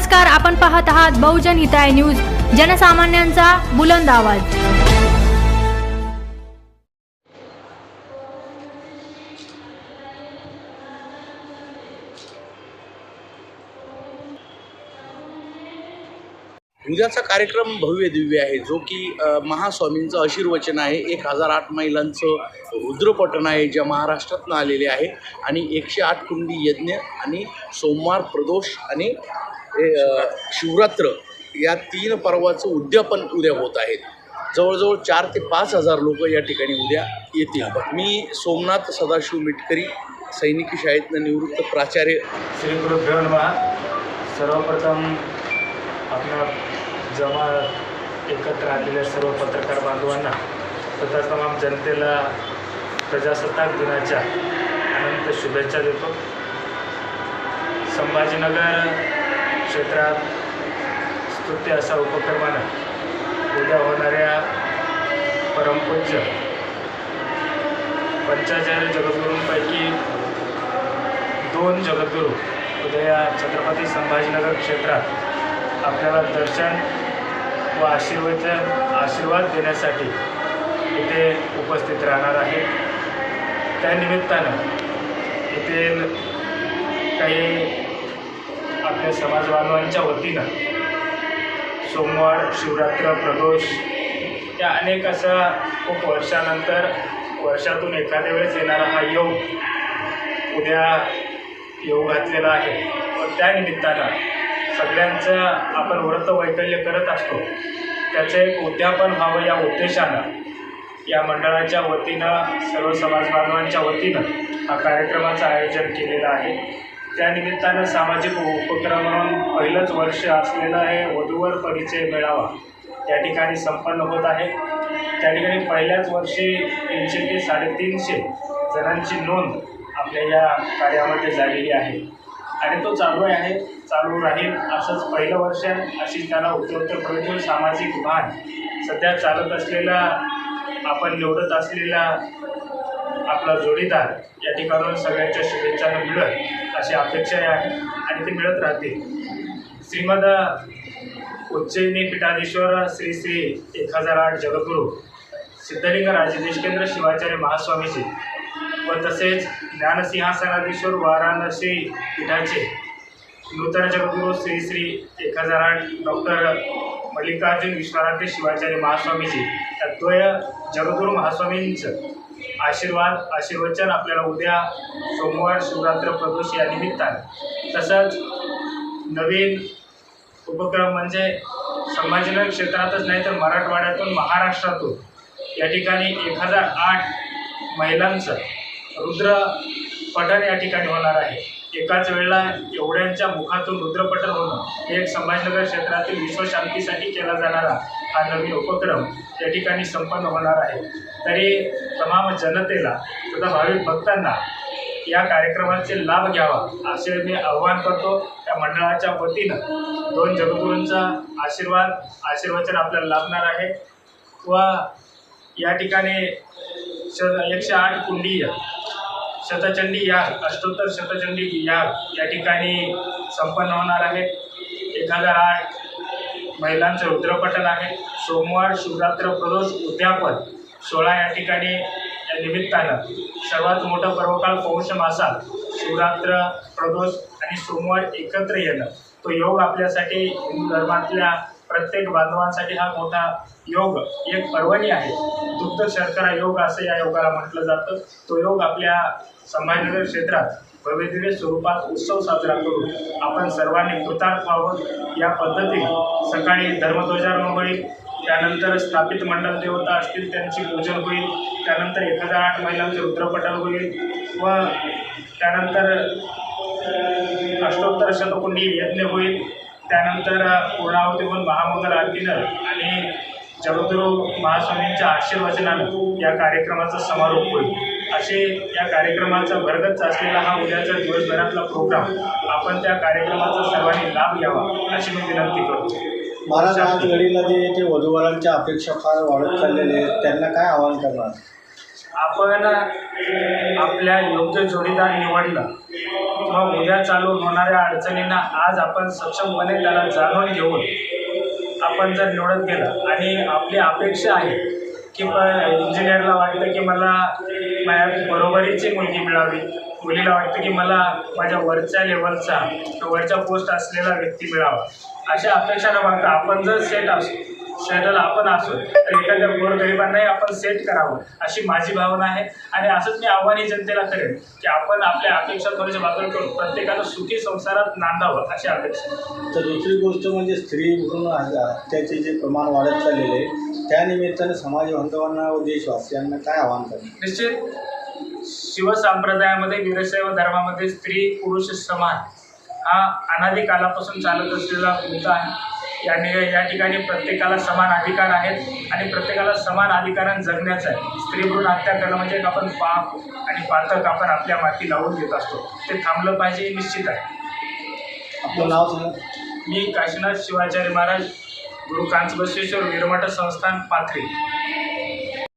नमस्कार आपण पाहत आहात बहुजन हिताय न्यूज जनसामान्यांचा बुलंद आवाज. उद्याचा कार्यक्रम भव्य दिव्य आहे जो की महास्वामींचं आशीर्वचन आहे. एक हजार आठ महिलांचं रुद्रपठण आहे ज्या महाराष्ट्रातनं आलेले आहे. आणि एकशे आठ कुंडी यज्ञ आणि सोमवार प्रदोष आणि हे, शिवरात्र या तीन पर्वाचं उद्यापन उद्या होत आहेत जवळजवळ चार ते पाच हजार लोक या ठिकाणी उद्या येतील. मी सोमनाथ सदाशिव मिटकरी सैनिकी शाळेतनं निवृत्त प्राचार्य. श्री नमः. सर्वप्रथम आपल्या जमा एकत्र आलेल्या सर्व पत्रकार बांधवांना तथा तमाम जनतेला प्रजासत्ताक दिनाच्या अनंत शुभेच्छा देतो. संभाजीनगर क्षेत्रात स्तुत्य असा उपक्रमानं उद्या होणाऱ्या परमपूज्य पंचाचार्य जगद्गुरूंपैकी दोन जगद्गुरू उद्या छत्रपती संभाजीनगर क्षेत्रात आपल्याला दर्शन व आशीर्वाद आशीर्वाद देण्यासाठी इथे उपस्थित राहणार आहे त्यानिमित्तानं येथील काही आपल्या समाजबांधवांच्या वतीनं सोमवार शिवरात्र प्रदोष या अनेक असा खूप वर्षानंतर वर्षातून एखाद्या वेळेस येणारा हा योग उद्या योग घातलेला आहे. व त्यानिमित्तानं सगळ्यांचं आपण व्रत वैकल्य करत असतो. त्याचं एक उद्यापन व्हावं या उद्देशानं या मंडळाच्या वतीनं सर्व समाजबांधवांच्या वतीनं हा कार्यक्रमाचं आयोजन केलेलं आहे. त्यानिमित्तानं सामाजिक उपक्रम म्हणून पहिलंच वर्ष असलेला हे वधूवर परिचय मेळावा त्या ठिकाणी संपन्न होत आहे. त्या ठिकाणी पहिल्याच वर्षी तीनशे ते साडेतीनशे जणांची नोंद आपल्या या कार्यामध्ये झालेली आहे. आणि तो चालू आहे चालू राहील असंच पहिलं वर्ष आहे अशी त्याला उत्तरोत्तर प्रगती सामाजिक भान सध्या चालत असलेला आपण निवडत असलेला आपला जोडीदार या ठिकाणावर सगळ्यांच्या शुभेच्छा मिळत अशी अपेक्षा आहे आणि ते मिळत राहतील. श्रीमद उज्जैनी पीठाधीश्वर श्री श्री एक हजार आठ जगद्गुरू सिद्धलिंग राजदेशकेंद्र शिवाचार्य महास्वामीजी व तसेच ज्ञानसिंहासनाधीश्वर वाराणसी पीठाचे नूतन जगद्गुरू श्री श्री एक हजार आठ डॉक्टर मल्लिकार्जुन विश्वनाथ शिवाचार्य महास्वामीजी या द्वय जगद्गुरू महास्वामींचं आशीर्वाद आशीर्वचन आपल्याला उद्या सोमवार शिवरात्र प्रदोष या निमित्तानं. तसंच नवीन उपक्रम म्हणजे संभाजीनगर क्षेत्रातच नाही तर मराठवाड्यातून महाराष्ट्रातून या ठिकाणी एक हजार आठ महिलांचं रुद्र पठण या ठिकाणी होणार आहे. एकाच वेळेला एवढ्यांच्या मुखातून रुद्रपठण होणं हे एक संभाजीनगर क्षेत्रातील विश्वशांतीसाठी केला जाणारा हा नवीन उपक्रम. या ठिकाणी संपन्न होणार आहे. तरी तमाम जनतेला तथा भाविक भक्तांना या कार्यक्रमाचे लाभ घ्यावा असे मी आव्हान करतो. त्या मंडळाच्या वतीनं दोन जगगुरूंचा आशीर्वाद आशीर्वचन आपल्याला लाभणार आहे. व या ठिकाणी श एकशे आठ कुंडी शतचंडी याग अष्टोत्तर शतचंडी याग या ठिकाणी संपन्न होणार आहे. एक हजार आठ महिलांचं रुद्रपठण आहे. सोमवार शिवरात्र प्रदोष उद्यापन. सोळा या ठिकाणी निमित्तानं सर्वात मोठं पर्वकाळ पौष मासात शिवरात्र प्रदोष आणि सोमवार एकत्र येणं. तो योग आपल्यासाठी हिंदू धर्मातल्या प्रत्येक बांधवांसाठी हा मोठा योग एक पर्वणी आहे. दुग्ध शर्करा योग असं या योगाला म्हटलं जातं. तो योग आपल्या संभाजीनगर क्षेत्रात भव्यदिव्य स्वरूपात उत्सव साजरा करून आपण सर्वांनी कृतार्थ व्हावं या पद्धतीने सकाळी धर्मध्वजारोहण होईल त्यानंतर स्थापित मंडल देवता असतील त्यांची पूजन होईल. त्यानंतर एक हजार आठ महिलांचे रुद्रपटन होईल. व त्यानंतर अष्टोत्तर शतकुंडी यज्ञ होईल. त्यानंतर पूर्णावतीहून महामंगल आरतीनं आणि जगद्गुरू महास्वामींच्या आशीर्वचनानं या कार्यक्रमाचा समारोप होईल. असे या कार्यक्रमाचा भरगत असलेला हा उद्याचा दिवसभरातला प्रोग्राम आपण त्या कार्यक्रमाचा सर्वांनी लाभ घ्यावा अशी मी विनंती करतो. महाराज आज घडीला जे ते वधूवरांच्या अपेक्षा फार वाढत चाललेल्या आहेत त्यांना काय आवाहन करणार? आपण आपल्या योग्य जोडीदार निवडला मग उद्या चालू होणाऱ्या अडचणींना आज आपण सक्षमपणे त्याला जाणून घेऊन आपण जर निवडत गेला आणि आपली अपेक्षा आहे की प इंजिनियरला वाटतं की मला माझ्या बरोबरीची मुलगी मिळावी. मुलीला वाटतं की मला माझ्या वरच्या लेवलचा वरच्या पोस्ट असलेला व्यक्ती मिळावा. अशा अपेक्षा न बघता आपण जर सेट असू सेटल आपण असू तर एखाद्या गोरगरिबांनाही आपण सेट करावं अशी माझी भावना आहे. आणि असंच मी आव्हानही जनतेला करेन की आपण आपल्या अपेक्षा थोड्याशा बाजूला करून प्रत्येकानं सुखी संसारात नांदावं अशी अपेक्षा तर दुसरी गोष्ट म्हणजे स्त्री भ्रूण हत्याचे जे प्रमाण वाढत चाललेले आहे त्या निमित्ताने समाज बांधवांना व देशवासियांना काय आवाहन करणार? निश्चित. शिवसंप्रदायामध्ये वीरशैव धर्मामध्ये स्त्री पुरुष समान हा अनादी कालापासून चालत असलेला मुद्दा आहे. याने या ठिकाणी प्रत्येकाला समान अधिकार आहेत आणि प्रत्येकाला समान अधिकाराने जगण्याचा आहे. स्त्री भ्रूण हत्या करणं म्हणजे एक आपण पाप आणि पातक आपण आपल्या माती लावून देत असतो. ते थांबलं पाहिजे हे निश्चित आहे. आपलं नाव सांगा. मी काशीनाथ शिवाचार्य महाराज गुरु कांच बसवेश्वर वीरमठ संस्थान पाथरी.